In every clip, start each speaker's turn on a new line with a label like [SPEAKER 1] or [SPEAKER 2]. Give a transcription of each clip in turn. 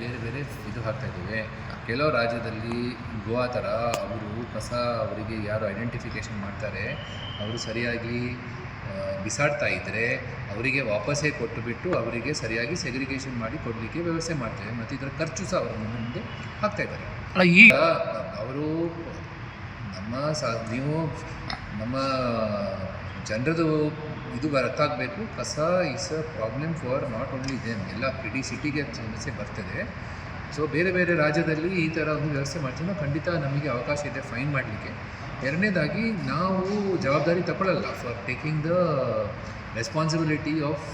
[SPEAKER 1] ಬೇರೆ ಬೇರೆ ಇದು ಹಾಕ್ತಾ ಇದ್ದೇವೆ. ಕೆಲವು ರಾಜ್ಯದಲ್ಲಿ ಗೋವಾ ಥರ ಅವರು ಕಸ ಅವರಿಗೆ ಯಾರು ಐಡೆಂಟಿಫಿಕೇಷನ್ ಮಾಡ್ತಾರೆ ಅವರು ಸರಿಯಾಗಿ ಬಿಸಾಡ್ತಾ ಇದ್ದರೆ ಅವರಿಗೆ ವಾಪಸ್ಸೇ ಕೊಟ್ಟುಬಿಟ್ಟು ಅವರಿಗೆ ಸರಿಯಾಗಿ ಸೆಗ್ರಿಗೇಷನ್ ಮಾಡಿ ಕೊಡಲಿಕ್ಕೆ ವ್ಯವಸ್ಥೆ ಮಾಡ್ತೇವೆ. ಮತ್ತು ಇದರ ಖರ್ಚು ಸಹ ಅವರ ಮುಂದೆ ಮುಂದೆ ಹಾಕ್ತಾ ಇದ್ದಾರೆ. ಈಗ ಅವರು ನಮ್ಮ ಸ ನೀವು ನಮ್ಮ ಜನರದು ಇದು ಆಗಬೇಕು. ಕಸ is a problem for not only them ಎಲ್ಲ ಇಡೀ ಸಿಟಿಗೆ ಸಮಸ್ಯೆ ಬರ್ತದೆ. ಸೊ ಬೇರೆ ಬೇರೆ ರಾಜ್ಯದಲ್ಲಿ ಈ ಥರ ಒಂದು ವ್ಯವಸ್ಥೆ ಮಾಡ್ತೀವಿ. ಖಂಡಿತ ನಮಗೆ ಅವಕಾಶ ಇದೆ ಫೈನ್ ಮಾಡಲಿಕ್ಕೆ. ಎರಡನೇದಾಗಿ ನಾವು ಜವಾಬ್ದಾರಿ ತಗೊಳ್ಳಲ್ಲ for taking the responsibility of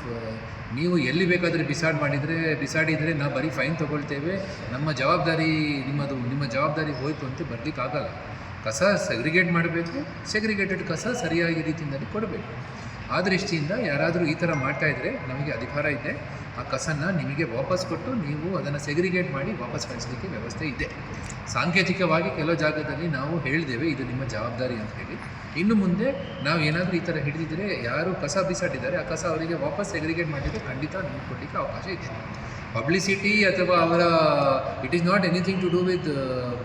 [SPEAKER 1] ನೀವು ಎಲ್ಲಿ ಬೇಕಾದರೆ ಬಿಸಾಡ್ ಮಾಡಿದರೆ ಬಿಸಾಡಿದರೆ ನಾವು ಬರೀ ಫೈನ್ ತೊಗೊಳ್ತೇವೆ. ನಮ್ಮ ಜವಾಬ್ದಾರಿ ನಿಮ್ಮದು, ನಿಮ್ಮ ಜವಾಬ್ದಾರಿ ಹೋಯಿತು ಅಂತ ಬರಲಿಕ್ಕಾಗಲ್ಲ. ಕಸ ಸೆಗ್ರಿಗೇಟ್ ಮಾಡಬೇಕು ಸೆಗ್ರಿಗೇಟೆಡ್ ಕಸ ಸರಿಯಾಗಿ ರೀತಿಯಲ್ಲಿ ಕೊಡಬೇಕು. ಆ ದೃಷ್ಟಿಯಿಂದ ಯಾರಾದರೂ ಈ ಥರ ಮಾಡ್ತಾ ಇದ್ದರೆ ನಮಗೆ ಅಧಿಕಾರ ಇದೆ. ಆ ಕಸನ್ನು ನಿಮಗೆ ವಾಪಸ್ ಕೊಟ್ಟು ನೀವು ಅದನ್ನು ಸೆಗ್ರಿಗೇಟ್ ಮಾಡಿ ವಾಪಸ್ ಕಳಿಸಲಿಕ್ಕೆ ವ್ಯವಸ್ಥೆ ಇದೆ. ಸಾಂಕೇತಿಕವಾಗಿ ಕೆಲವು ಜಾಗದಲ್ಲಿ ನಾವು ಹೇಳಿದ್ದೇವೆ ಇದು ನಿಮ್ಮ ಜವಾಬ್ದಾರಿ ಅಂತ ಹೇಳಿ. ಇನ್ನು ಮುಂದೆ ನಾವು ಏನಾದರೂ ಈ ಥರ ಹಿಡಿದಿದ್ರೆ ಯಾರು ಕಸ ಬಿಸಾಡಿದ್ದಾರೆ, ಆ ಕಸ ಅವರಿಗೆ ವಾಪಸ್ ಸೆಗ್ರಿಗೇಟ್ ಮಾಡಿದರೆ ಖಂಡಿತ ನಮಗೆ ಕೊಡಲಿಕ್ಕೆ ಅವಕಾಶ ಇದೆ. ಪಬ್ಲಿಸಿಟಿ ಅಥವಾ ಅವರ it is not anything to do with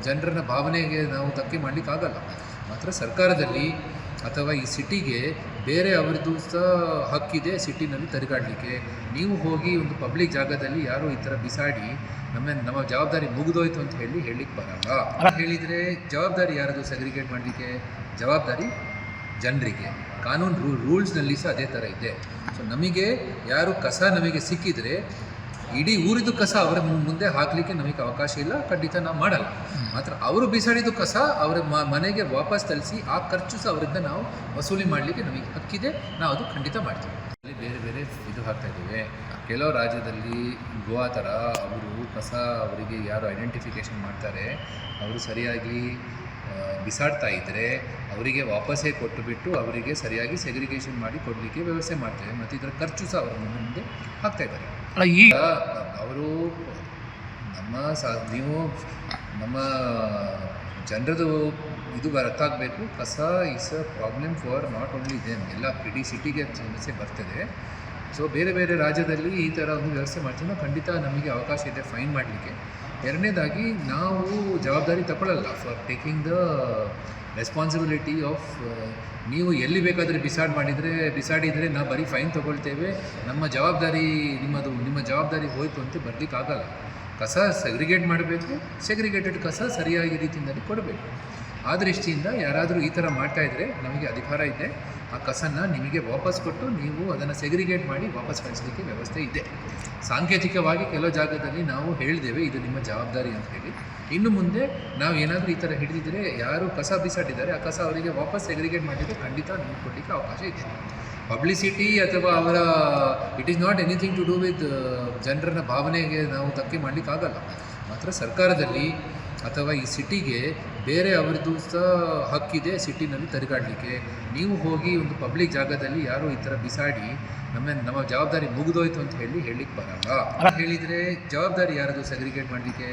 [SPEAKER 1] ಜನರನ್ನ ಭಾವನೆಗೆ ನಾವು ಧಕ್ಕೆ ಮಾಡಲಿಕ್ಕಾಗಲ್ಲ. ಮಾತ್ರ ಸರ್ಕಾರದಲ್ಲಿ ಅಥವಾ ಈ ಸಿಟಿಗೆ ಬೇರೆ ಅವರದ್ದು ಸಹ ಹಕ್ಕಿದೆ ಸಿಟಿನಲ್ಲಿ ತಿರುಗಾಡಲಿಕ್ಕೆ. ನೀವು ಹೋಗಿ ಒಂದು ಪಬ್ಲಿಕ್ ಜಾಗದಲ್ಲಿ ಯಾರು ಈ ಥರ ಬಿಸಾಡಿ ನಮ್ಮ ನಮ್ಮ ಜವಾಬ್ದಾರಿ ಮುಗಿದೋಯ್ತು ಅಂತ ಹೇಳಿ ಹೇಳಲಿಕ್ಕೆ ಬರಲ್ಲ. ಹೇಳಿದರೆ ಜವಾಬ್ದಾರಿ ಯಾರದು ಸೆಗ್ರಿಗೇಟ್ ಮಾಡಲಿಕ್ಕೆ? ಜವಾಬ್ದಾರಿ ಜನರಿಗೆ. ಕಾನೂನು ರೂ ರೂಲ್ಸ್ನಲ್ಲಿ ಸಹ ಅದೇ ಥರ ಇದೆ. ಸೊ ನಮಗೆ ಯಾರು ಕಸ ನಮಗೆ ಸಿಕ್ಕಿದರೆ ಇಡೀ ಊರಿದು ಕಸ ಅವರ ಮುಂದೆ ಹಾಕಲಿಕ್ಕೆ ನಮಗೆ ಅವಕಾಶ ಇಲ್ಲ. ಖಂಡಿತ ನಾವು ಮಾಡಲ್ಲ. ಮಾತ್ರ ಅವರು ಬಿಸಾಡಿದ ಕಸ ಅವರ ಮನೆಗೆ ವಾಪಸ್ ತಲಿಸಿ ಆ ಖರ್ಚು ಸಹ ಅವರಿಂದ ನಾವು ವಸೂಲಿ ಮಾಡಲಿಕ್ಕೆ ನಮಗೆ ಹಕ್ಕಿದೆ. ನಾವು ಅದು ಖಂಡಿತ ಮಾಡ್ತೀವಿ. ಅಲ್ಲಿ ಬೇರೆ ಬೇರೆ ಇದು ಹಾಕ್ತಾ ಇದ್ದೇವೆ. ಕೆಲವು ರಾಜ್ಯದಲ್ಲಿ ಗೋವಾ ಥರ ಅವರು ಕಸ ಅವರಿಗೆ ಯಾರು ಐಡೆಂಟಿಫಿಕೇಷನ್ ಮಾಡ್ತಾರೆ, ಅವರು ಸರಿಯಾಗಿ ಬಿಸಾಡ್ತಾ ಇದ್ದರೆ ಅವರಿಗೆ ವಾಪಸ್ಸೇ ಕೊಟ್ಟುಬಿಟ್ಟು ಅವರಿಗೆ ಸರಿಯಾಗಿ ಸೆಗ್ರಿಗೇಷನ್ ಮಾಡಿ ಕೊಡಲಿಕ್ಕೆ ವ್ಯವಸ್ಥೆ ಮಾಡ್ತೇವೆ. ಮತ್ತು ಇದರ ಖರ್ಚು ಸಹ ಅವರ ಮುಂದೆ ಹಾಕ್ತಾ ಇದ್ದಾರೆ. ಈಗ ಅವರು ನಮ್ಮ ಸ ನೀವು ನಮ್ಮ ಜನರದು ಇದು ಅರ್ಥ ಆಗಬೇಕು ಕಸ is a problem for not only them ಎಲ್ಲ ಇಡೀ ಸಿಟಿಗೆ ಸಮಸ್ಯೆ ಬರ್ತದೆ. ಸೊ ಬೇರೆ ಬೇರೆ ರಾಜ್ಯದಲ್ಲಿ ಈ ಥರ ಒಂದು ವ್ಯವಸ್ಥೆ ಮಾಡ್ತೀವಿ. ಖಂಡಿತ ನಮಗೆ ಅವಕಾಶ ಇದೆ ಫೈನ್ ಮಾಡಲಿಕ್ಕೆ. ಎರಡನೇದಾಗಿ ನಾವು ಜವಾಬ್ದಾರಿ ತಗೊಳ್ಳಲ್ಲ. For taking the responsibility of ನೀವು ಎಲ್ಲಿ ಬೇಕಾದರೆ ಬಿಸಾಡ್ ಮಾಡಿದರೆ ಬಿಸಾಡಿದರೆ ನಾವು ಬರೀ ಫೈನ್ ತೊಗೊಳ್ತೇವೆ. ನಮ್ಮ ಜವಾಬ್ದಾರಿ ನಿಮ್ಮದು, ನಿಮ್ಮ ಜವಾಬ್ದಾರಿ ಹೋಯಿತು ಅಂತ ಬರಲಿಕ್ಕಾಗಲ್ಲ. ಕಸ ಸೆಗ್ರಿಗೇಟ್ ಮಾಡಬೇಕು. ಸೆಗ್ರಿಗೇಟೆಡ್ ಕಸ ಸರಿಯಾಗಿ ರೀತಿಯಲ್ಲಿ ಕೊಡಬೇಕು. ಆ ದೃಷ್ಟಿಯಿಂದ ಯಾರಾದರೂ ಈ ಥರ ಮಾಡ್ತಾ ಇದ್ದರೆ ನಮಗೆ ಅಧಿಕಾರ ಇದೆ. ಆ ಕಸನ್ನು ನಿಮಗೆ ವಾಪಸ್ ಕೊಟ್ಟು ನೀವು ಅದನ್ನು ಸೆಗ್ರಿಗೇಟ್ ಮಾಡಿ ವಾಪಸ್ ಕಳಿಸಲಿಕ್ಕೆ ವ್ಯವಸ್ಥೆ ಇದೆ. ಸಾಂಕೇತಿಕವಾಗಿ ಕೆಲವು ಜಾಗದಲ್ಲಿ ನಾವು ಹೇಳಿದ್ದೇವೆ ಇದು ನಿಮ್ಮ ಜವಾಬ್ದಾರಿ ಅಂತ ಹೇಳಿ. ಇನ್ನು ಮುಂದೆ ನಾವು ಏನಾದರೂ ಈ ಥರ ಹಿಡಿದಿದ್ರೆ, ಯಾರು ಕಸ ಬಿಸಾಡಿದ್ದಾರೆ, ಆ ಕಸ ಅವರಿಗೆ ವಾಪಸ್ ಸೆಗ್ರಿಗೇಟ್ ಮಾಡಿದರೆ ಖಂಡಿತ ನಮಗೆ ಕೊಡಲಿಕ್ಕೆ ಅವಕಾಶ ಇದೆ. ಪಬ್ಲಿಸಿಟಿ ಅಥವಾ ಅವರ it is not anything to do with ಜನರನ್ನ ಭಾವನೆಗೆ ನಾವು ಧಕ್ಕೆ ಮಾಡಲಿಕ್ಕಾಗಲ್ಲ. ಮಾತ್ರ ಸರ್ಕಾರದಲ್ಲಿ ಅಥವಾ ಈ ಸಿಟಿಗೆ ಬೇರೆ ಅವರದ್ದು ಸಹ ಹಕ್ಕಿದೆ ಸಿಟಿನಲ್ಲಿ ತಿರುಗಾಡಲಿಕ್ಕೆ. ನೀವು ಹೋಗಿ ಒಂದು ಪಬ್ಲಿಕ್ ಜಾಗದಲ್ಲಿ ಯಾರೋ ಈ ಥರ ಬಿಸಾಡಿ ನಮ್ಮ ನಮ್ಮ ಜವಾಬ್ದಾರಿ ಮುಗಿದೋಯ್ತು ಅಂತ ಹೇಳಿ ಹೇಳಲಿಕ್ಕೆ ಬರಲ್ಲ. ಹೇಳಿದರೆ ಜವಾಬ್ದಾರಿ ಯಾರದು ಸೆಗ್ರಿಗೇಟ್ ಮಾಡಲಿಕ್ಕೆ?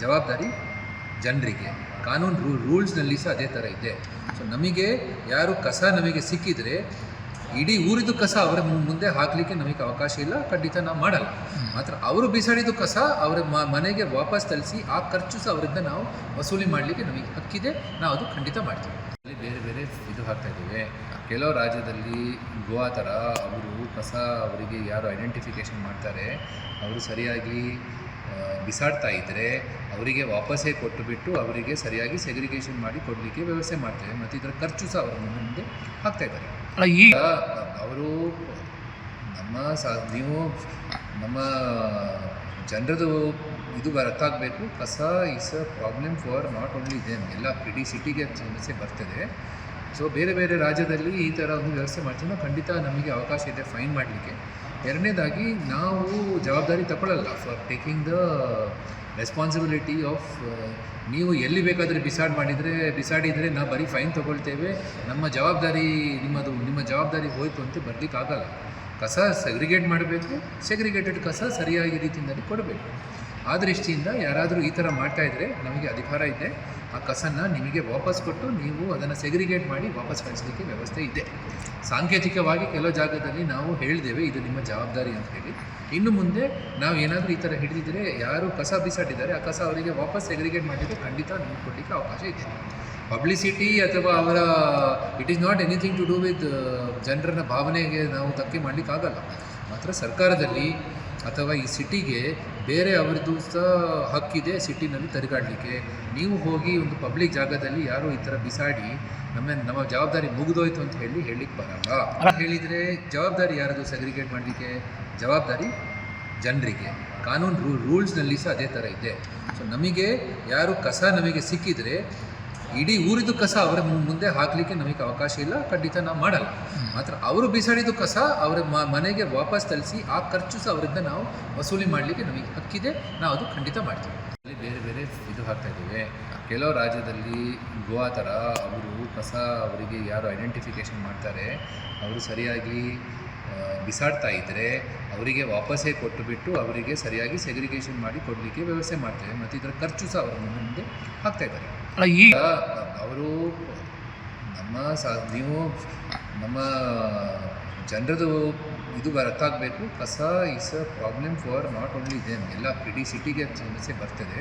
[SPEAKER 1] ಜವಾಬ್ದಾರಿ ಜನರಿಗೆ. ಕಾನೂನು ರೂ ರೂಲ್ಸ್ನಲ್ಲಿ ಸಹ ಅದೇ ಥರ ಇದೆ. ಸೊ ನಮಗೆ ಯಾರು ಕಸ ನಮಗೆ ಸಿಕ್ಕಿದರೆ ಇಡೀ ಊರಿದು ಕಸ ಅವರ ಮುಂದೆ ಹಾಕಲಿಕ್ಕೆ ನಮಗೆ ಅವಕಾಶ ಇಲ್ಲ. ಖಂಡಿತ ನಾವು ಮಾಡಲ್ಲ. ಮಾತ್ರ ಅವರು ಬಿಸಾಡಿದ ಕಸ ಅವರ ಮನೆಗೆ ವಾಪಸ್ ತಲಿಸಿ ಆ ಖರ್ಚು ಸಹ ಅವರಿಂದ ನಾವು ವಸೂಲಿ ಮಾಡಲಿಕ್ಕೆ ನಮಗೆ ಹಕ್ಕಿದೆ. ನಾವು ಅದು ಖಂಡಿತ ಮಾಡ್ತೀವಿ. ಅಲ್ಲಿ ಬೇರೆ ಬೇರೆ ಇದು ಹಾಕ್ತಾ ಇದ್ದೇವೆ. ಕೆಲವು ರಾಜ್ಯದಲ್ಲಿ ಗೋವಾ ಥರ ಅವರು ಕಸ ಅವರಿಗೆ ಯಾರು ಐಡೆಂಟಿಫಿಕೇಷನ್ ಮಾಡ್ತಾರೆ, ಅವರು ಸರಿಯಾಗಿ ಬಿಸಾಡ್ತಾ ಇದ್ದರೆ ಅವರಿಗೆ ವಾಪಸ್ಸೇ ಕೊಟ್ಟುಬಿಟ್ಟು ಅವರಿಗೆ ಸರಿಯಾಗಿ ಸೆಗ್ರಿಗೇಷನ್ ಮಾಡಿ ಕೊಡಲಿಕ್ಕೆ ವ್ಯವಸ್ಥೆ ಮಾಡ್ತೇವೆ. ಮತ್ತು ಇದರ ಖರ್ಚು ಸಹ ಅವರ ಮುಂದೆ ಹಾಕ್ತಾ ಇದ್ದಾರೆ. ಈಗ ಅವರು ನಮ್ಮ ಸ ನೀವು ನಮ್ಮ ಜನರದು ಇದು ಅರ್ಥ ಆಗಬೇಕು ಕಸ is a problem for not only them ಎಲ್ಲ ಇಡೀ ಸಿಟಿಗೆ ಸಮಸ್ಯೆ ಬರ್ತದೆ. ಸೊ ಬೇರೆ ಬೇರೆ ರಾಜ್ಯದಲ್ಲಿ ಈ ಥರ ಒಂದು ವ್ಯವಸ್ಥೆ ಮಾಡ್ತೀವಿ ಖಂಡಿತ ನಮಗೆ ಅವಕಾಶ ಇದೆ ಫೈನ್ ಮಾಡಲಿಕ್ಕೆ. ಎರಡನೇದಾಗಿ ನಾವು ಜವಾಬ್ದಾರಿ ತಗೊಳ್ಳಲ್ಲ. For taking the responsibility of ನೀವು ಎಲ್ಲಿ ಬೇಕಾದರೆ ಬಿಸಾಡ್ ಮಾಡಿದರೆ ಬಿಸಾಡಿದರೆ ನಾವು ಬರೀ ಫೈನ್ ತೊಗೊಳ್ತೇವೆ. ನಮ್ಮ ಜವಾಬ್ದಾರಿ ನಿಮ್ಮದು, ನಿಮ್ಮ ಜವಾಬ್ದಾರಿ ಹೋಯಿತು ಅಂತ ಬರಲಿಕ್ಕಾಗಲ್ಲ. ಕಸ ಸೆಗ್ರಿಗೇಟ್ ಮಾಡಬೇಕು ಸೆಗ್ರಿಗೇಟೆಡ್ ಕಸ ಸರಿಯಾಗಿ ರೀತಿಯಲ್ಲಿ ಕೊಡಬೇಕು. ಆ ದೃಷ್ಟಿಯಿಂದ ಯಾರಾದರೂ ಈ ಥರ ಮಾಡ್ತಾ ಇದ್ದರೆ ನಮಗೆ ಅಧಿಕಾರ ಇದೆ. ಆ ಕಸನ್ನು ನಿಮಗೆ ವಾಪಸ್ ಕೊಟ್ಟು ನೀವು ಅದನ್ನು ಸೆಗ್ರಿಗೇಟ್ ಮಾಡಿ ವಾಪಸ್ ಕಳಿಸಲಿಕ್ಕೆ ವ್ಯವಸ್ಥೆ ಇದೆ. ಸಾಂಕೇತಿಕವಾಗಿ ಕೆಲವು ಜಾಗದಲ್ಲಿ ನಾವು ಹೇಳಿದ್ದೇವೆ ಇದು ನಿಮ್ಮ ಜವಾಬ್ದಾರಿ ಅಂತ ಹೇಳಿ. ಇನ್ನು ಮುಂದೆ ನಾವು ಏನಾದರೂ ಈ ಥರ ಹಿಡಿದಿದ್ರೆ ಯಾರು ಕಸ ಬಿಸಾಡಿದ್ದಾರೆ, ಆ ಕಸ ಅವರಿಗೆ ವಾಪಸ್ ಸೆಗ್ರಿಗೇಟ್ ಮಾಡಿದರೆ ಖಂಡಿತ ನಮಗೆ ಕೊಡಲಿಕ್ಕೆ ಅವಕಾಶ ಇದೆ. ಪಬ್ಲಿಸಿಟಿ ಅಥವಾ ಅವರ it is not anything to do with ಜನರನ್ನ ಭಾವನೆಗೆ ನಾವು ಧಕ್ಕೆ ಮಾಡಲಿಕ್ಕಾಗಲ್ಲ. ಮಾತ್ರ ಸರ್ಕಾರದಲ್ಲಿ ಅಥವಾ ಈ ಸಿಟಿಗೆ ಬೇರೆ ಅವರದ್ದು ಸಹ ಹಕ್ಕಿದೆ ಸಿಟಿನಲ್ಲಿ ತಿರುಗಾಡಲಿಕ್ಕೆ. ನೀವು ಹೋಗಿ ಒಂದು ಪಬ್ಲಿಕ್ ಜಾಗದಲ್ಲಿ ಯಾರು ಈ ಥರ ಬಿಸಾಡಿ ನಮ್ಮ ನಮ್ಮ ಜವಾಬ್ದಾರಿ ಮುಗಿದೋಯ್ತು ಅಂತ ಹೇಳಿ ಹೇಳಲಿಕ್ಕೆ ಬರಲ್ಲ. ಹೇಳಿದರೆ ಜವಾಬ್ದಾರಿ ಯಾರದು ಸೆಗ್ರಿಗೇಟ್ ಮಾಡಲಿಕ್ಕೆ? ಜವಾಬ್ದಾರಿ ಜನರಿಗೆ. ಕಾನೂನು ರೂ ರೂಲ್ಸ್ನಲ್ಲಿ ಸಹ ಅದೇ ಥರ ಇದೆ. ಸೊ ನಮಗೆ ಯಾರು ಕಸ ನಮಗೆ ಸಿಕ್ಕಿದರೆ ಇಡೀ ಊರಿದು ಕಸ ಅವರ ಮುಂದೆ ಹಾಕಲಿಕ್ಕೆ ನಮಗೆ ಅವಕಾಶ ಇಲ್ಲ. ಖಂಡಿತ ನಾವು ಮಾಡಲ್ಲ. ಮಾತ್ರ ಅವರು ಬಿಸಾಡಿದ ಕಸ ಅವರ ಮನೆಗೆ ವಾಪಸ್ ತಲಿಸಿ ಆ ಖರ್ಚು ಸಹ ಅವರಿಂದ ನಾವು ವಸೂಲಿ ಮಾಡಲಿಕ್ಕೆ ನಮಗೆ ಹಕ್ಕಿದೆ. ನಾವು ಅದು ಖಂಡಿತ ಮಾಡ್ತೀವಿ. ಅಲ್ಲಿ ಬೇರೆ ಬೇರೆ ಇದು ಹಾಕ್ತಾ ಇದ್ದೇವೆ. ಕೆಲವು ರಾಜ್ಯದಲ್ಲಿ ಗೋವಾ ಥರ ಅವರು ಕಸ ಅವರಿಗೆ ಯಾರು ಐಡೆಂಟಿಫಿಕೇಷನ್ ಮಾಡ್ತಾರೆ. ಅವರು ಸರಿಯಾಗಿ ಬಿಸಾಡ್ತಾ ಇದ್ದರೆ ಅವರಿಗೆ ವಾಪಸ್ಸೇ ಕೊಟ್ಟು ಬಿಟ್ಟು ಅವರಿಗೆ ಸರಿಯಾಗಿ ಸೆಗ್ರಿಗೇಷನ್ ಮಾಡಿ ಕೊಡಲಿಕ್ಕೆ ವ್ಯವಸ್ಥೆ ಮಾಡ್ತೇವೆ. ಮತ್ತು ಇದರ ಖರ್ಚು ಸಹ ಅವರ ಮುಂದೆ ಹಾಕ್ತಾ ಇದ್ದಾರೆ.
[SPEAKER 2] ಈ
[SPEAKER 1] ಅವರು ನಮ್ಮ ಸ, ನೀವು ನಮ್ಮ ಜನರದು ಇದು ಅರ್ಥ ಆಗಬೇಕು ಕಸ is a problem for not only them ಎಲ್ಲ ಇಡೀ ಸಿಟಿಗೆ ಸಮಸ್ಯೆ ಬರ್ತದೆ.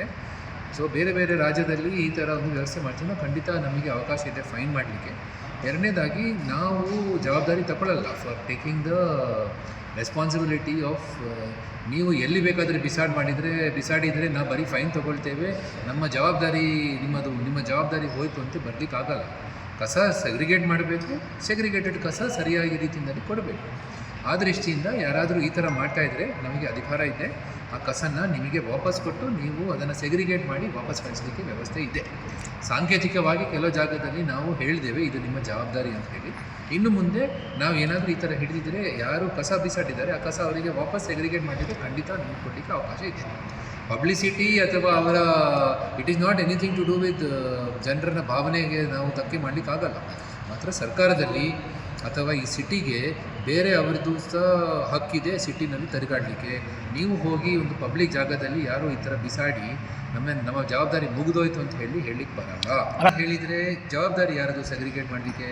[SPEAKER 1] ಸೊ ಬೇರೆ ಬೇರೆ ರಾಜ್ಯದಲ್ಲಿ ಈ ಥರ ಒಂದು ವ್ಯವಸ್ಥೆ ಮಾಡ್ತೀವಿ. ಖಂಡಿತ ನಮಗೆ ಅವಕಾಶ ಇದೆ ಫೈನ್ ಮಾಡಲಿಕ್ಕೆ. ಎರಡನೇದಾಗಿ ನಾವು ಜವಾಬ್ದಾರಿ ತಗೊಳ್ಳಲ್ಲ for taking the responsibility of ನೀವು ಎಲ್ಲಿ ಬೇಕಾದರೆ ಬಿಸಾಡ್ ಮಾಡಿದರೆ ಬಿಸಾಡಿದರೆ ನಾವು ಬರೀ ಫೈನ್ ತೊಗೊಳ್ತೇವೆ. ನಮ್ಮ ಜವಾಬ್ದಾರಿ ನಿಮ್ಮದು, ನಿಮ್ಮ ಜವಾಬ್ದಾರಿ ಹೋಯಿತು ಅಂತ ಬರಲಿಕ್ಕಾಗಲ್ಲ. ಕಸ ಸೆಗ್ರಿಗೇಟ್ ಮಾಡಬೇಕು. ಸೆಗ್ರಿಗೇಟೆಡ್ ಕಸ ಸರಿಯಾಗಿ ರೀತಿಯಲ್ಲಿ ಕೊಡಬೇಕು. ಆ ದೃಷ್ಟಿಯಿಂದ ಯಾರಾದರೂ ಈ ಥರ ಮಾಡ್ತಾ ಇದ್ದರೆ ನಮಗೆ ಅಧಿಕಾರ ಇದೆ. ಆ ಕಸನ್ನು ನಿಮಗೆ ವಾಪಸ್ ಕೊಟ್ಟು ನೀವು ಅದನ್ನು ಸೆಗ್ರಿಗೇಟ್ ಮಾಡಿ ವಾಪಸ್ ಕಳಿಸಲಿಕ್ಕೆ ವ್ಯವಸ್ಥೆ ಇದೆ. ಸಾಂಕೇತಿಕವಾಗಿ ಕೆಲವು ಜಾಗದಲ್ಲಿ ನಾವು ಹೇಳಿದ್ದೇವೆ ಇದು ನಿಮ್ಮ ಜವಾಬ್ದಾರಿ ಅಂತ ಹೇಳಿ. ಇನ್ನು ಮುಂದೆ ನಾವು ಏನಾದರೂ ಈ ಥರ ಹಿಡಿದಿದ್ರೆ, ಯಾರು ಕಸ ಬಿಸಾಡಿದ್ದಾರೆ, ಆ ಕಸ ಅವರಿಗೆ ವಾಪಸ್ ಸೆಗ್ರಿಗೇಟ್ ಮಾಡಿದರೆ ಖಂಡಿತ ನಮಗೆ ಕೊಡಲಿಕ್ಕೆ ಅವಕಾಶ ಇದೆ. ಪಬ್ಲಿಸಿಟಿ ಅಥವಾ ಅವರ it is not anything to do with ಜನರನ್ನ ಭಾವನೆಗೆ ನಾವು ಧಕ್ಕೆ ಮಾಡಲಿಕ್ಕಾಗಲ್ಲ. ಮಾತ್ರ ಸರ್ಕಾರದಲ್ಲಿ ಅಥವಾ ಈ ಸಿಟಿಗೆ ಬೇರೆ ಅವರದ್ದು ಸಹ ಹಕ್ಕಿದೆ ಸಿಟಿನಲ್ಲಿ ತಿರುಗಾಡಲಿಕ್ಕೆ. ನೀವು ಹೋಗಿ ಒಂದು ಪಬ್ಲಿಕ್ ಜಾಗದಲ್ಲಿ ಯಾರು ಈ ಥರ ಬಿಸಾಡಿ ನಮ್ಮ ನಮ್ಮ ಜವಾಬ್ದಾರಿ ಮುಗಿದೋಯ್ತು ಅಂತ ಹೇಳಿ ಹೇಳಲಿಕ್ಕೆ ಬರಲ್ಲ. ಹೇಳಿದರೆ ಜವಾಬ್ದಾರಿ ಯಾರದು ಸೆಗ್ರಿಗೇಟ್ ಮಾಡಲಿಕ್ಕೆ?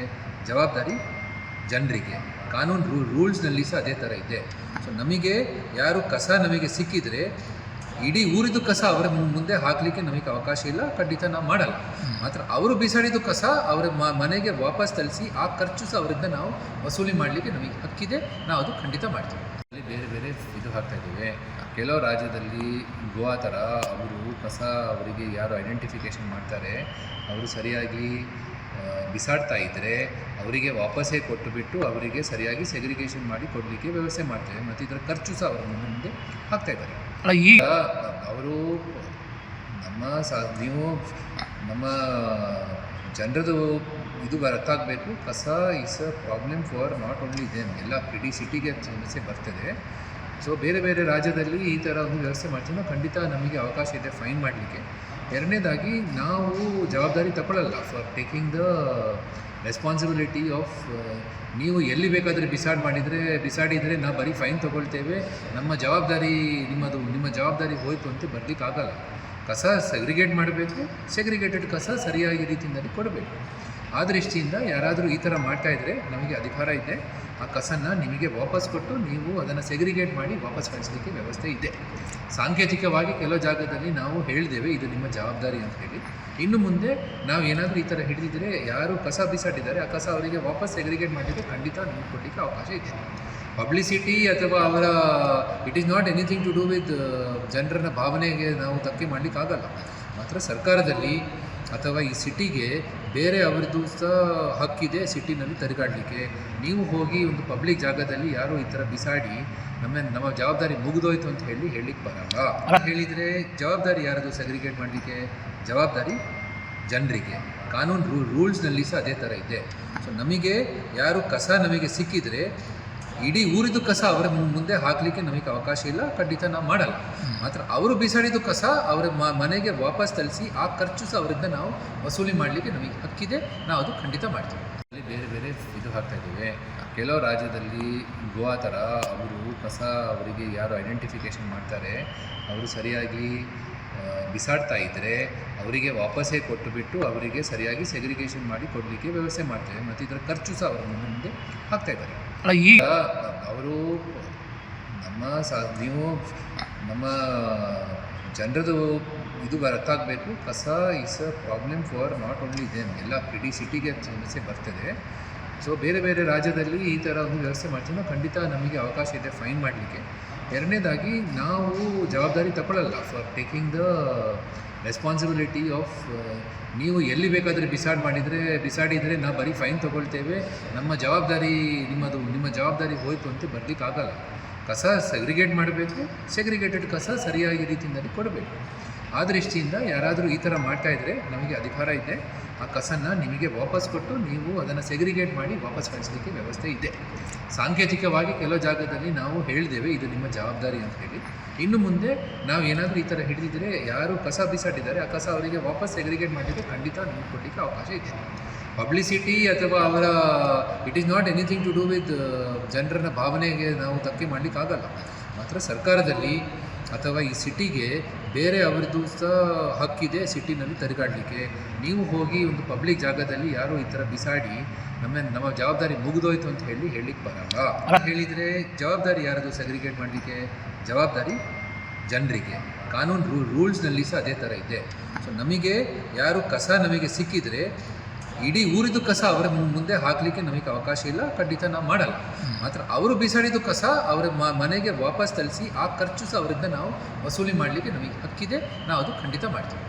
[SPEAKER 1] ಜವಾಬ್ದಾರಿ ಜನರಿಗೆ. ಕಾನೂನು ರೂ ರೂಲ್ಸ್ನಲ್ಲಿ ಸಹ ಅದೇ ಥರ ಇದೆ. ಸೊ ನಮಗೆ ಯಾರು ಕಸ ನಮಗೆ ಸಿಕ್ಕಿದರೆ ಇಡೀ ಊರಿದು ಕಸ ಅವರ ಮುಂದೆ ಹಾಕಲಿಕ್ಕೆ ನಮಗೆ ಅವಕಾಶ ಇಲ್ಲ. ಖಂಡಿತ ನಾವು ಮಾಡಲ್ಲ. ಮಾತ್ರ ಅವರು ಬಿಸಾಡಿದ ಕಸ ಅವರ ಮನೆಗೆ ವಾಪಸ್ ತಲಿಸಿ ಆ ಖರ್ಚು ಸಹ ಅವರಿಂದ ನಾವು ವಸೂಲಿ ಮಾಡಲಿಕ್ಕೆ ನಮಗೆ ಹಕ್ಕಿದೆ. ನಾವು ಅದು ಖಂಡಿತ ಮಾಡ್ತೀವಿ. ಅಲ್ಲಿ ಬೇರೆ ಬೇರೆ ಇದು ಹಾಕ್ತಾ ಇದ್ದೇವೆ. ಕೆಲವು ರಾಜ್ಯದಲ್ಲಿ ಗೋವಾ ಥರ ಅವರು ಕಸ ಅವರಿಗೆ ಯಾರು ಐಡೆಂಟಿಫಿಕೇಷನ್ ಮಾಡ್ತಾರೆ. ಅವರು ಸರಿಯಾಗಿ ಬಿಸಾಡ್ತಾ ಇದ್ದರೆ ಅವರಿಗೆ ವಾಪಸ್ಸೇ ಕೊಟ್ಟು ಬಿಟ್ಟು ಅವರಿಗೆ ಸರಿಯಾಗಿ ಸೆಗ್ರಿಗೇಷನ್ ಮಾಡಿ ಕೊಡಲಿಕ್ಕೆ ವ್ಯವಸ್ಥೆ ಮಾಡ್ತೇವೆ. ಮತ್ತು ಇದರ ಖರ್ಚು ಸಹ ಅವರ ಮುಂದೆ ಹಾಕ್ತಾ ಇದ್ದಾರೆ.
[SPEAKER 2] ಈ
[SPEAKER 1] ಅವರು ನಮ್ಮ ಸ, ನೀವು ನಮ್ಮ ಜನರದು ಇದು ಅರ್ಥ ಆಗಬೇಕು ಕಸ is a problem for not only them ಎಲ್ಲ ಇಡೀ ಸಿಟಿಗೆ ಸಮಸ್ಯೆ ಬರ್ತದೆ. ಸೊ ಬೇರೆ ಬೇರೆ ರಾಜ್ಯದಲ್ಲಿ ಈ ಥರ ಒಂದು ವ್ಯವಸ್ಥೆ ಮಾಡ್ತೀವಿ. ಖಂಡಿತ ನಮಗೆ ಅವಕಾಶ ಇದೆ ಫೈನ್ ಮಾಡಲಿಕ್ಕೆ. ಎರಡನೇದಾಗಿ ನಾವು ಜವಾಬ್ದಾರಿ ತಗೊಳ್ಳಲ್ಲ for taking the responsibility of ನೀವು ಎಲ್ಲಿ ಬೇಕಾದರೆ ಬಿಸಾಡ್ ಮಾಡಿದರೆ ಬಿಸಾಡಿದರೆ ನಾವು ಬರೀ ಫೈನ್ ತೊಗೊಳ್ತೇವೆ. ನಮ್ಮ ಜವಾಬ್ದಾರಿ ನಿಮ್ಮದು, ನಿಮ್ಮ ಜವಾಬ್ದಾರಿ ಹೋಯಿತು ಅಂತ ಬರಲಿಕ್ಕಾಗಲ್ಲ. ಕಸ ಸೆಗ್ರಿಗೇಟ್ ಮಾಡಬೇಕು. ಸೆಗ್ರಿಗೇಟೆಡ್ ಕಸ ಸರಿಯಾಗಿ ರೀತಿಯಲ್ಲಿ ಕೊಡಬೇಕು. ಆ ದೃಷ್ಟಿಯಿಂದ ಯಾರಾದರೂ ಈ ಥರ ಮಾಡ್ತಾ ಇದ್ದರೆ ನಮಗೆ ಅಧಿಕಾರ ಇದೆ. ಆ ಕಸನ್ನು ನಿಮಗೆ ವಾಪಸ್ ಕೊಟ್ಟು ನೀವು ಅದನ್ನು ಸೆಗ್ರಿಗೇಟ್ ಮಾಡಿ ವಾಪಸ್ ಕಳಿಸಲಿಕ್ಕೆ ವ್ಯವಸ್ಥೆ ಇದೆ. ಸಾಂಕೇತಿಕವಾಗಿ ಕೆಲವು ಜಾಗದಲ್ಲಿ ನಾವು ಹೇಳಿದ್ದೇವೆ ಇದು ನಿಮ್ಮ ಜವಾಬ್ದಾರಿ ಅಂತ ಹೇಳಿ. ಇನ್ನು ಮುಂದೆ ನಾವು ಏನಾದರೂ ಈ ಥರ ಹಿಡಿದಿದ್ರೆ, ಯಾರು ಕಸ ಬಿಸಾಡಿದ್ದಾರೆ, ಆ ಕಸ ಅವರಿಗೆ ವಾಪಸ್ ಸೆಗ್ರಿಗೇಟ್ ಮಾಡಿದರೆ ಖಂಡಿತ ನಮಗೆ ಕೊಡಲಿಕ್ಕೆ ಅವಕಾಶ ಇದೆ. ಪಬ್ಲಿಸಿಟಿ ಅಥವಾ ಅವರ it is not anything to do with ಜನರನ್ನ ಭಾವನೆಗೆ ನಾವು ಧಕ್ಕೆ ಮಾಡಲಿಕ್ಕಾಗಲ್ಲ. ಮಾತ್ರ ಸರ್ಕಾರದಲ್ಲಿ ಅಥವಾ ಈ ಸಿಟಿಗೆ ಬೇರೆ ಅವರದ್ದು ಸಹ ಹಕ್ಕಿದೆ ಸಿಟಿನಲ್ಲಿ ತಿರುಗಾಡಲಿಕ್ಕೆ. ನೀವು ಹೋಗಿ ಒಂದು ಪಬ್ಲಿಕ್ ಜಾಗದಲ್ಲಿ ಯಾರು ಈ ಥರ ಬಿಸಾಡಿ ನಮ್ಮ ನಮ್ಮ ಜವಾಬ್ದಾರಿ ಮುಗಿದೋಯ್ತು ಅಂತ ಹೇಳಿ ಹೇಳಲಿಕ್ಕೆ ಬರಲ್ಲ. ಹೇಳಿದರೆ ಜವಾಬ್ದಾರಿ ಯಾರದು ಸೆಗ್ರಿಗೇಟ್ ಮಾಡಲಿಕ್ಕೆ? ಜವಾಬ್ದಾರಿ ಜನರಿಗೆ. ಕಾನೂನು ರೂ ರೂಲ್ಸ್ನಲ್ಲಿ ಸಹ ಅದೇ ಥರ ಇದೆ. ಸೊ ನಮಗೆ ಯಾರು ಕಸ ನಮಗೆ ಸಿಕ್ಕಿದರೆ ಇಡೀ ಊರಿದು ಕಸ ಅವರ ಮುಂದೆ ಹಾಕಲಿಕ್ಕೆ ನಮಗೆ ಅವಕಾಶ ಇಲ್ಲ. ಖಂಡಿತ ನಾವು ಮಾಡಲ್ಲ. ಮಾತ್ರ ಅವರು ಬಿಸಾಡಿದ ಕಸ ಅವರ ಮನೆಗೆ ವಾಪಸ್ ತಲಿಸಿ ಆ ಖರ್ಚು ಸಹ ಅವರಿಂದ ನಾವು ವಸೂಲಿ ಮಾಡಲಿಕ್ಕೆ ನಮಗೆ ಹಕ್ಕಿದೆ. ನಾವು ಅದು ಖಂಡಿತ ಮಾಡ್ತೀವಿ. ಅಲ್ಲಿ ಬೇರೆ ಬೇರೆ ಇದು ಹಾಕ್ತಾ ಇದ್ದೇವೆ. ಕೆಲವು ರಾಜ್ಯದಲ್ಲಿ ಗೋವಾ ಥರ ಅವರು ಕಸ ಅವರಿಗೆ ಯಾರು ಐಡೆಂಟಿಫಿಕೇಷನ್ ಮಾಡ್ತಾರೆ, ಅವರು ಸರಿಯಾಗಿ ಬಿಸಾಡ್ತಾ ಇದ್ದರೆ ಅವರಿಗೆ ವಾಪಸ್ಸೇ ಕೊಟ್ಟು ಬಿಟ್ಟು ಅವರಿಗೆ ಸರಿಯಾಗಿ ಸೆಗ್ರಿಗೇಷನ್ ಮಾಡಿ ಕೊಡಲಿಕ್ಕೆ ವ್ಯವಸ್ಥೆ ಮಾಡ್ತೇವೆ. ಮತ್ತು ಇದರ ಖರ್ಚು ಸಹ ಅವರ ಮುಂದೆ ಹಾಕ್ತಾ ಇದ್ದಾರೆ. ಈಗ ಅವರು ನಮ್ಮ ಸ ನೀವು ನಮ್ಮ ಜನರದು ಇದು ಬರತ್ತಾಗಬೇಕು ಕಸ is a problem for not only them ಎಲ್ಲ ಇಡೀ ಸಿಟಿಗೆ ಸಮಸ್ಯೆ ಬರ್ತದೆ. ಸೊ ಬೇರೆ ಬೇರೆ ರಾಜ್ಯದಲ್ಲಿ ಈ ಥರ ಒಂದು ವ್ಯವಸ್ಥೆ ಮಾಡ್ತೀವಿ. ಖಂಡಿತ ನಮಗೆ ಅವಕಾಶ ಇದೆ ಫೈನ್ ಮಾಡಲಿಕ್ಕೆ. ಎರಡನೇದಾಗಿ ನಾವು ಜವಾಬ್ದಾರಿ ತಗೊಳ್ಳಲ್ಲ. For taking the responsibility of ನೀವು ಎಲ್ಲಿ ಬೇಕಾದರೆ ಬಿಸಾಡ್ ಮಾಡಿದರೆ ಬಿಸಾಡಿದರೆ ನಾವು ಬರೀ ಫೈನ್ ತೊಗೊಳ್ತೇವೆ. ನಮ್ಮ ಜವಾಬ್ದಾರಿ ನಿಮ್ಮದು, ನಿಮ್ಮ ಜವಾಬ್ದಾರಿ ಹೋಯಿತು ಅಂತ ಬರಲಿಕ್ಕಾಗಲ್ಲ. ಕಸ ಸೆಗ್ರಿಗೇಟ್ ಮಾಡಬೇಕು. ಸೆಗ್ರಿಗೇಟೆಡ್ ಕಸ ಸರಿಯಾಗಿ ರೀತಿಯಲ್ಲಿ ಕೊಡಬೇಕು. ಆ ದೃಷ್ಟಿಯಿಂದ ಯಾರಾದರೂ ಈ ಥರ ಮಾಡ್ತಾ ಇದ್ದರೆ ನಮಗೆ ಅಧಿಕಾರ ಇದೆ. ಆ ಕಸನ್ನು ನಿಮಗೆ ವಾಪಸ್ ಕೊಟ್ಟು ನೀವು ಅದನ್ನು ಸೆಗ್ರಿಗೇಟ್ ಮಾಡಿ ವಾಪಸ್ ಕಳಿಸಲಿಕ್ಕೆ ವ್ಯವಸ್ಥೆ ಇದೆ. ಸಾಂಕೇತಿಕವಾಗಿ ಕೆಲವು ಜಾಗದಲ್ಲಿ ನಾವು ಹೇಳಿದ್ದೇವೆ ಇದು ನಿಮ್ಮ ಜವಾಬ್ದಾರಿ ಅಂತ ಹೇಳಿ. ಇನ್ನು ಮುಂದೆ ನಾವು ಏನಾದರೂ ಈ ಥರ ಹಿಡಿದಿದ್ರೆ, ಯಾರು ಕಸ ಬಿಸಾಡಿದ್ದಾರೆ, ಆ ಕಸ ಅವರಿಗೆ ವಾಪಸ್ ಸೆಗ್ರಿಗೇಟ್ ಮಾಡಿದರೆ ಖಂಡಿತ ನಮಗೆ ಕೊಡಲಿಕ್ಕೆ ಅವಕಾಶ ಇದೆ. ಪಬ್ಲಿಸಿಟಿ ಅಥವಾ ಅವರ it is not anything to do with ಜನರನ್ನ ಭಾವನೆಗೆ ನಾವು ಧಕ್ಕೆ ಮಾಡಲಿಕ್ಕಾಗಲ್ಲ. ಮಾತ್ರ ಸರ್ಕಾರದಲ್ಲಿ ಅಥವಾ ಈ ಸಿಟಿಗೆ ಬೇರೆ ಅವರದ್ದು ಸಹ ಹಕ್ಕಿದೆ ಸಿಟಿನಲ್ಲಿ ತಿರುಗಾಡಲಿಕ್ಕೆ. ನೀವು ಹೋಗಿ ಒಂದು ಪಬ್ಲಿಕ್ ಜಾಗದಲ್ಲಿ ಯಾರೋ ಈ ಥರ ಬಿಸಾಡಿ ನಮ್ಮ ನಮ್ಮ ಜವಾಬ್ದಾರಿ ಮುಗಿದೋಯ್ತು ಅಂತ ಹೇಳಿ ಹೇಳಲಿಕ್ಕೆ ಬರಲ್ಲ. ಹೇಳಿದರೆ ಜವಾಬ್ದಾರಿ ಯಾರದು ಸೆಗ್ರಿಗೇಟ್ ಮಾಡಲಿಕ್ಕೆ? ಜವಾಬ್ದಾರಿ ಜನರಿಗೆ. ಕಾನೂನು ರೂ ರೂಲ್ಸ್ನಲ್ಲಿ ಸಹ ಅದೇ ಥರ ಇದೆ. ಸೊ ನಮಗೆ ಯಾರು ಕಸ ನಮಗೆ ಸಿಕ್ಕಿದರೆ ಇಡೀ ಊರಿದು ಕಸ ಅವರ ಮುಂದೆ ಹಾಕಲಿಕ್ಕೆ ನಮಗೆ ಅವಕಾಶ ಇಲ್ಲ. ಖಂಡಿತ ನಾವು ಮಾಡಲ್ಲ. ಮಾತ್ರ ಅವರು ಬಿಸಾಡಿದ ಕಸ ಅವರ ಮನೆಗೆ ವಾಪಸ್ ತಲಿಸಿ ಆ ಖರ್ಚು ಸಹ ಅವರಿಂದ ನಾವು ವಸೂಲಿ ಮಾಡಲಿಕ್ಕೆ ನಮಗೆ ಹಕ್ಕಿದೆ. ನಾವು ಅದು ಖಂಡಿತ ಮಾಡ್ತೀವಿ.